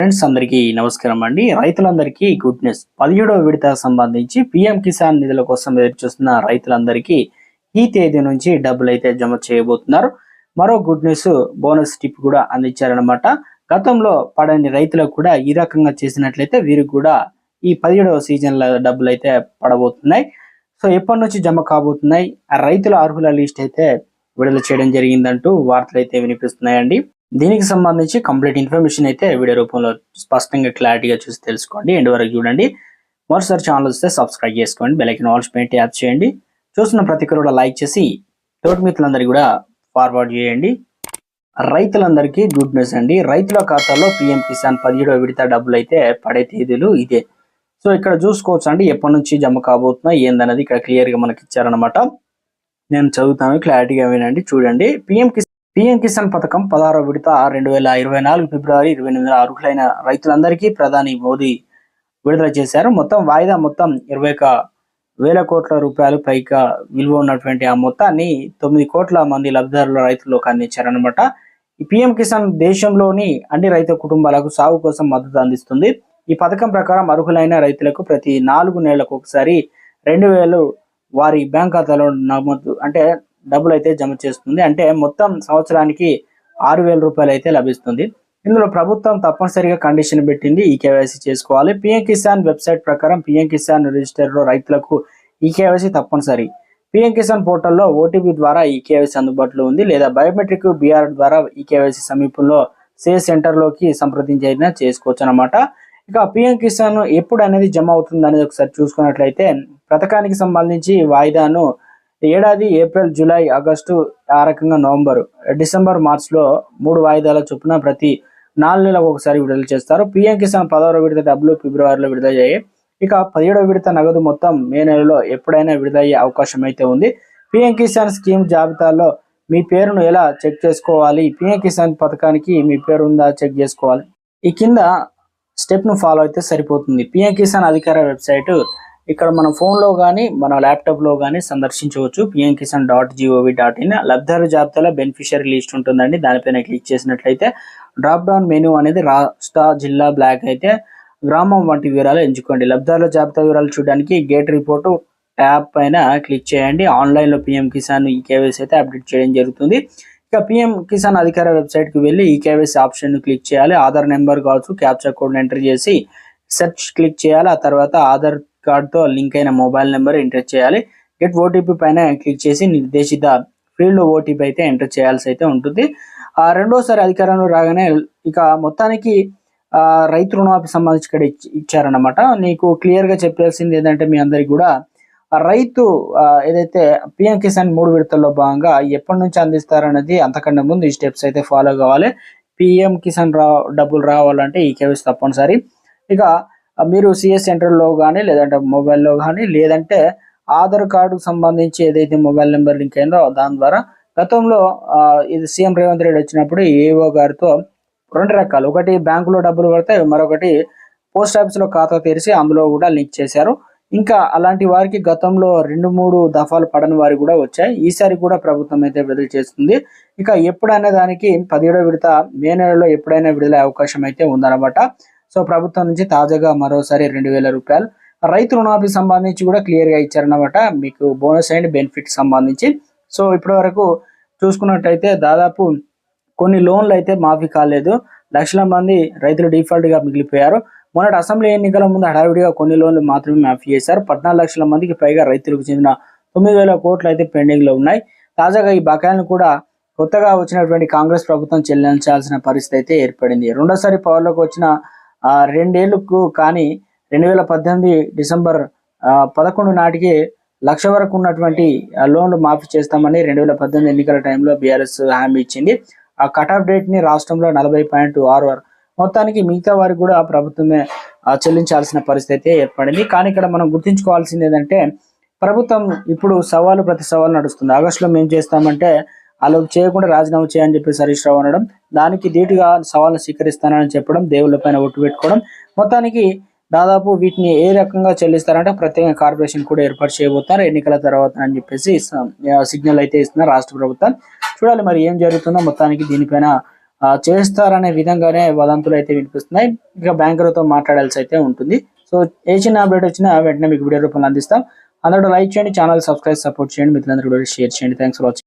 Friends అందరికీ నమస్కారం అండి. రైతులందరికీ గుడ్ న్యూస్. పదిహేడవ విడత సంబంధించి పిఎం కిసాన్ నిధుల కోసం ఎదురు చూస్తున్న రైతులందరికీ ఈ తేదీ నుంచి డబ్బులు అయితే జమ చేయబోతున్నారు. మరో గుడ్ న్యూస్ బోనస్ టిప్ కూడా అందించారనమాట గతంలో పడని రైతులకు కూడా ఈ రకంగా చేసినట్లయితే వీరికి కూడా ఈ పదిహేడవ సీజన్ల డబ్బులు అయితే పడబోతున్నాయి. సో ఎప్పటి నుంచి జమ కాబోతున్నాయి? ఆ రైతుల అర్హుల లిస్ట్ అయితే విడుదల చేయడం జరిగిందంటూ వార్తలు అయితే వినిపిస్తున్నాయండి. దీనికి సంబంధించి కంప్లీట్ ఇన్ఫర్మేషన్ అయితే వీడియో రూపంలో స్పష్టంగా క్లారిటీగా చూసి తెలుసుకోండి. ఎండ్ వరకు చూడండి. మరోసారి ఛానల్ వస్తే సబ్స్క్రైబ్ చేసుకోండి. బెలైకిన్ ఆల్స్ పెయింట్ ట్యాప్ చేయండి. చూస్తున్న ప్రతి ఒక్కరు కూడా లైక్ చేసి తోటి మిత్రులందరికీ కూడా ఫార్వర్డ్ చేయండి. రైతులందరికీ గుడ్ న్యూస్ అండి. రైతుల ఖాతాలో పిఎం కిసాన్ పదిహేడవ విడత డబ్బులు అయితే పడే తేదీలు ఇదే. సో ఇక్కడ చూసుకోవచ్చు అండి. ఎప్పటి నుంచి జమ కాబోతున్నాయి ఏందనేది ఇక్కడ క్లియర్గా మనకి ఇచ్చారనమాట నేను చదువుతాను క్లారిటీగా వినండి చూడండి. పిఎం కిసాన్ పిఎం కిసాన్ పథకం పదహారో విడత రెండు వేల ఇరవై నాలుగు ఫిబ్రవరి ఇరవై ఎనిమిది అర్హులైన రైతులందరికీ ప్రధాని మోదీ విడుదల చేశారు. మొత్తం వాయిదా మొత్తం ఇరవై ఒక వేల కోట్ల రూపాయలు పైగా విలువ ఉన్నటువంటి ఆ మొత్తాన్ని తొమ్మిది కోట్ల మంది లబ్ధిదారుల రైతులకు అందించారనమాట ఈ పిఎం కిసాన్ దేశంలోని అన్ని రైతు కుటుంబాలకు సాగు కోసం మద్దతు అందిస్తుంది. ఈ పథకం ప్రకారం అర్హులైన రైతులకు ప్రతి నాలుగు నెలలకు ఒకసారి రెండు వేలు వారి బ్యాంక్ ఖాతాలో నమోదు అంటే డబ్బులు అయితే జమ చేస్తుంది. అంటే మొత్తం సంవత్సరానికి ఆరు వేల రూపాయలు అయితే లభిస్తుంది. ఇందులో ప్రభుత్వం తప్పనిసరిగా కండిషన్ పెట్టింది ఈ కేవైసీ చేసుకోవాలి. పిఎం కిసాన్ వెబ్సైట్ ప్రకారం పిఎం కిసాన్ రిజిస్టర్లో రైతులకు ఈ కేవైసీ తప్పనిసరి. పిఎం కిసాన్ పోర్టల్లో ఓటీపీ ద్వారా ఈ కేవైసీ అందుబాటులో ఉంది. లేదా బయోమెట్రిక్ బీఆర్ ద్వారా ఈ కేవైసీ సమీపంలో సే సెంటర్లోకి సంప్రదించైనా చేసుకోవచ్చు అనమాట ఇక పిఎం కిసాన్ ఎప్పుడు అనేది జమ అవుతుంది అనేది ఒకసారి చూసుకున్నట్లయితే పథకానికి సంబంధించి వాయిదాను ఏడాది ఏప్రిల్ జూలై ఆగస్టు ఆ రకంగా నవంబర్ డిసెంబర్ మార్చ్లో మూడు వాయిదాల చొప్పున ప్రతి నాలుగు నెలలకు ఒకసారి విడుదల చేస్తారు. పిఎం కిసాన్ పదహారో విడత డబ్బులు ఫిబ్రవరిలో విడుదల అయ్యాయి ఇక పదిహేడవ విడత నగదు మొత్తం మే నెలలో ఎప్పుడైనా విడుదలయ్యే అవకాశం అయితే ఉంది. పిఎం కిసాన్ స్కీమ్ జాబితాలో మీ పేరును ఎలా చెక్ చేసుకోవాలి? పిఎం కిసాన్ పథకానికి మీ పేరు ఉందా? చెక్ చేసుకోవాలి. ఈ కింద స్టెప్ను ఫాలో అయితే సరిపోతుంది. పిఎం కిసాన్ అధికార వెబ్సైట్ ఇక్కడ మన ఫోన్లో కానీ మన ల్యాప్టాప్లో కానీ సందర్శించవచ్చు. PM Kisan dot G O V dot in లబ్ధిదారు జాబితాలో బెనిఫిషియరీ లిస్ట్ ఉంటుందండి. దానిపైన క్లిక్ చేసినట్లయితే డ్రాప్ డౌన్ మెనూ అనేది రాష్ట్ర జిల్లా బ్లాక్ అయితే గ్రామం వంటి వివరాలు ఎంచుకోండి. లబ్ధారుల జాబితా వివరాలు చూడడానికి గేట్ రిపోర్టు ట్యాబ్ పైన క్లిక్ చేయండి. ఆన్లైన్లో పిఎం కిసాన్ ఈ కేవైసీ అయితే అప్డేట్ చేయడం జరుగుతుంది. ఇక పిఎం కిసాన్ అధికార వెబ్సైట్కి వెళ్ళి ఈ కేవైసీ ఆప్షన్ క్లిక్ చేయాలి. ఆధార్ నెంబర్ కావచ్చు క్యాప్చర్ కోడ్ ఎంటర్ చేసి సెర్చ్ క్లిక్ చేయాలి. ఆ తర్వాత ఆధార్ కార్డుతో లింక్ అయిన మొబైల్ నెంబర్ ఎంటర్ చేయాలి. గెట్ ఓటీపీ పైన క్లిక్ చేసి నిర్దేశిత ఫీల్డ్ ఓటీపీ అయితే ఎంటర్ చేయాల్సి అయితే ఉంటుంది. ఆ రెండోసారి అధికారంలో రాగానే ఇక మొత్తానికి రైతు రుణమాఫీ సంబంధించి ఇక్కడ ఇచ్చారనమాట ఇచ్చారన్నమాట. నీకు క్లియర్గా చెప్పాల్సింది ఏంటంటే మీ అందరికి కూడా రైతు ఏదైతే పిఎం కిసాన్ మూడు విడతల్లో భాగంగా ఎప్పటి నుంచి అందిస్తారనేది అంతకంటే ముందు ఈ స్టెప్స్ అయితే ఫాలో కావాలి. పిఎం కిసాన్ రా డబ్బులు రావాలంటే ఈ కేవీస్ తప్పనిసరి. ఇక మీరు సిఎస్ సెంటర్లో కానీ లేదంటే మొబైల్లో కానీ లేదంటే ఆధార్ కార్డుకు సంబంధించి ఏదైతే మొబైల్ నెంబర్ లింక్ అయిందో దాని ద్వారా గతంలో ఇది సీఎం రేవంత్ రెడ్డి వచ్చినప్పుడు ఏఓ గారితో రెండు రకాలు. ఒకటి బ్యాంకులో డబ్బులు పడతాయి మరొకటి పోస్ట్ ఆఫీస్లో ఖాతా తెరిచి అందులో కూడా లింక్ చేశారు. ఇంకా అలాంటి వారికి గతంలో రెండు మూడు దఫాలు పడని వారికి కూడా వచ్చాయి. ఈసారి కూడా ప్రభుత్వం అయితే విడుదల చేస్తుంది. ఇక ఎప్పుడైనా దానికి పదిహేడో విడత మే నెలలో ఎప్పుడైనా విడుదల అవకాశం అయితే ఉందన్నమాట. సో ప్రభుత్వం నుంచి తాజాగా మరోసారి రెండు వేల రూపాయలు రైతు రుణాలకు సంబంధించి కూడా క్లియర్గా ఇచ్చారన్నమాట. మీకు బోనస్ అండ్ బెనిఫిట్ సంబంధించి. సో ఇప్పటి వరకు చూసుకున్నట్టయితే దాదాపు కొన్ని లోన్లు అయితే మాఫీ కాలేదు. లక్షల మంది రైతులు డిఫాల్ట్గా మిగిలిపోయారు. మొన్నటి అసెంబ్లీ ఎన్నికల ముందు హడావిడిగా కొన్ని లోన్లు మాత్రమే మాఫీ చేశారు. పద్నాలుగు లక్షల మందికి పైగా రైతులకు చెందిన తొమ్మిది వేల కోట్లు అయితే పెండింగ్లో ఉన్నాయి. తాజాగా ఈ బకాయిలను కూడా కొత్తగా వచ్చినటువంటి కాంగ్రెస్ ప్రభుత్వం చెల్లించాల్సిన పరిస్థితి అయితే ఏర్పడింది. రెండోసారి పవర్లోకి వచ్చిన రెండేళ్ళకు కానీ రెండు వేల పద్దెనిమిది డిసెంబర్ ఆ, పదకొండు నాటికి లక్ష వరకు ఉన్నటువంటి లోన్లు మాఫీ చేస్తామని రెండు వేల పద్దెనిమిది ఎన్నికల టైంలో బీఆర్ఎస్ హామీ ఇచ్చింది. ఆ కట్ ఆఫ్ డేట్ని రాష్ట్రంలో నలభై పాయింట్ ఆరు ఆరు మొత్తానికి మిగతా వారికి కూడా ప్రభుత్వమే చెల్లించాల్సిన పరిస్థితి అయితే ఏర్పడింది. కానీ ఇక్కడ మనం గుర్తుంచుకోవాల్సింది ఏంటంటే ప్రభుత్వం ఇప్పుడు సవాలు ప్రతి సవాలు నడుస్తుంది. ఆగస్టులో మేము చేస్తామంటే అలా చేయకుండా రాజీనామా చేయని చెప్పేసి హరీష్ రావు అనడం దానికి ధీటుగా సవాల్ను స్వీకరిస్తానని చెప్పడం దేవుళ్ళ పైన ఒట్టు పెట్టుకోవడం మొత్తానికి దాదాపు వీటిని ఏ రకంగా చెల్లిస్తారంటే ప్రత్యేక కార్పొరేషన్ కూడా ఏర్పాటు చేయబోతున్నారు. ఎన్నికల తర్వాత అని చెప్పేసి సిగ్నల్ అయితే ఇస్తున్నారు రాష్ట్ర ప్రభుత్వం. చూడాలి మరి ఏం జరుగుతుందో మొత్తానికి దీనిపైన చేస్తారనే విధంగానే వదంతులు అయితే వినిపిస్తున్నాయి. ఇక బ్యాంకులతో మాట్లాడాల్సి అయితే ఉంటుంది. సో ఏ చిన్న అప్డేట్ వచ్చినా వెంటనే మీకు వీడియో రూపంలో అందిస్తాం. అందరూ లైక్ చేయండి ఛానల్ సబ్స్క్రైబ్ సపోర్ట్ చేయండి. మిత్రులందరూ కూడా షేర్ చేయండి. Thanks for watching.